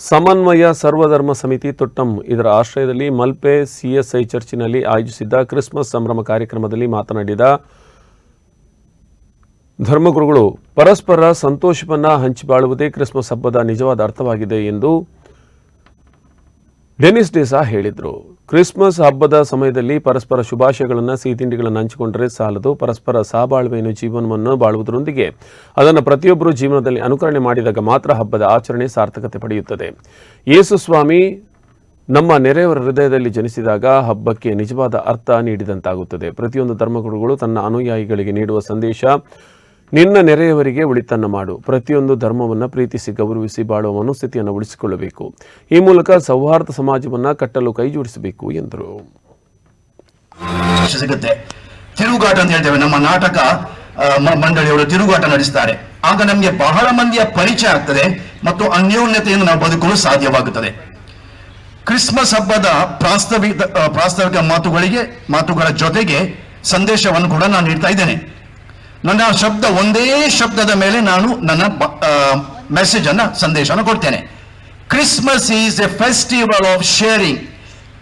ಸಮನ್ವಯ ಸರ್ವಧರ್ಮ ಸಮಿತಿ ತೊಟ್ಟಂ ಇದರ ಆಶ್ರಯದಲ್ಲಿ ಮಲ್ಪೆ ಸಿಎಸ್ಐ ಚರ್ಚಿನಲ್ಲಿ ಆಯೋಜಿಸಿದ್ದ ಕ್ರಿಸ್ಮಸ್ ಸಂಭ್ರಮ ಕಾರ್ಯಕ್ರಮದಲ್ಲಿ ಮಾತನಾಡಿದ ಧರ್ಮಗುರುಗಳು, ಪರಸ್ಪರ ಸಂತೋಷವನ್ನು ಹಂಚಿಬಾಳುವುದೇ ಕ್ರಿಸ್ಮಸ್ ಹಬ್ಬದ ನಿಜವಾದ ಅರ್ಥವಾಗಿದೆ ಎಂದು ಡೆನಿಸ್ ಡಿಸಾ ಹೇಳಿದರು. ಕ್ರಿಸ್ಮಸ್ ಹಬ್ಬದ ಸಮಯದಲ್ಲಿ ಪರಸ್ಪರ ಶುಭಾಶಯಗಳನ್ನು ಸಿಹಿ ತಿಂಡಿಗಳನ್ನು ಹಂಚಿಕೊಂಡರೆ ಸಾಲದು. ಪರಸ್ಪರ ಸಹಬಾಳ್ವೆಯನ್ನು ಜೀವನವನ್ನು ಬಾಳುವುದರೊಂದಿಗೆ ಅದನ್ನು ಪ್ರತಿಯೊಬ್ಬರು ಜೀವನದಲ್ಲಿ ಅನುಕರಣೆ ಮಾಡಿದಾಗ ಮಾತ್ರ ಹಬ್ಬದ ಆಚರಣೆ ಸಾರ್ಥಕತೆ ಪಡೆಯುತ್ತದೆ. ಯೇಸು ಸ್ವಾಮಿ ನಮ್ಮ ನೆರೆಯವರ ಹೃದಯದಲ್ಲಿ ಜನಿಸಿದಾಗ ಹಬ್ಬಕ್ಕೆ ನಿಜವಾದ ಅರ್ಥ ನೀಡಿದಂತಾಗುತ್ತದೆ. ಪ್ರತಿಯೊಂದು ಧರ್ಮಗುರುಗಳು ತನ್ನ ಅನುಯಾಯಿಗಳಿಗೆ ನೀಡುವ ಸಂದೇಶ ನಿನ್ನ ನೆರೆಯವರಿಗೆ ಉಳಿತನ್ನ ಮಾಡು. ಪ್ರತಿಯೊಂದು ಧರ್ಮವನ್ನು ಪ್ರೀತಿಸಿ ಗೌರವಿಸಿ ಬಾಳುವ ಮನಸ್ಥಿತಿಯನ್ನು ಉಳಿಸಿಕೊಳ್ಳಬೇಕು. ಈ ಮೂಲಕ ಸೌಹಾರ್ದ ಸಮಾಜವನ್ನು ಕಟ್ಟಲು ಕೈಜೋಡಿಸಬೇಕು ಎಂದರು. ಸಿಗುತ್ತೆ. ತಿರುಗಾಟ ಅಂತ ಹೇಳ್ತೇವೆ. ನಮ್ಮ ನಾಟಕ ಮಂಡಳಿಯವರು ತಿರುಗಾಟ ನಡೆಸ್ತಾರೆ. ಆಗ ನಮಗೆ ಬಹಳ ಮಂದಿಯ ಪರಿಚಯ ಆಗ್ತದೆ ಮತ್ತು ಅನ್ಯೋನ್ಯತೆಯನ್ನು ನಾವು ಬದುಕಲು ಸಾಧ್ಯವಾಗುತ್ತದೆ. ಕ್ರಿಸ್ಮಸ್ ಹಬ್ಬದ ಪ್ರಾಸ್ತಾವಿಕ ಪ್ರಾಸ್ತಾವಿಕ ಮಾತುಗಳಿಗೆ, ಮಾತುಗಳ ಜೊತೆಗೆ ಸಂದೇಶವನ್ನು ಕೂಡ ನಾನು ನೀಡ್ತಾ ಇದ್ದೇನೆ. ನನ್ನ ಶಬ್ದ ಒಂದೇ ಶಬ್ದದ ಮೇಲೆ ನಾನು ನನ್ನ ಮೆಸೇಜ್ ಅನ್ನ ಸಂದೇಶವನ್ನು ಕೊಡ್ತೇನೆ. Christmas is a festival of sharing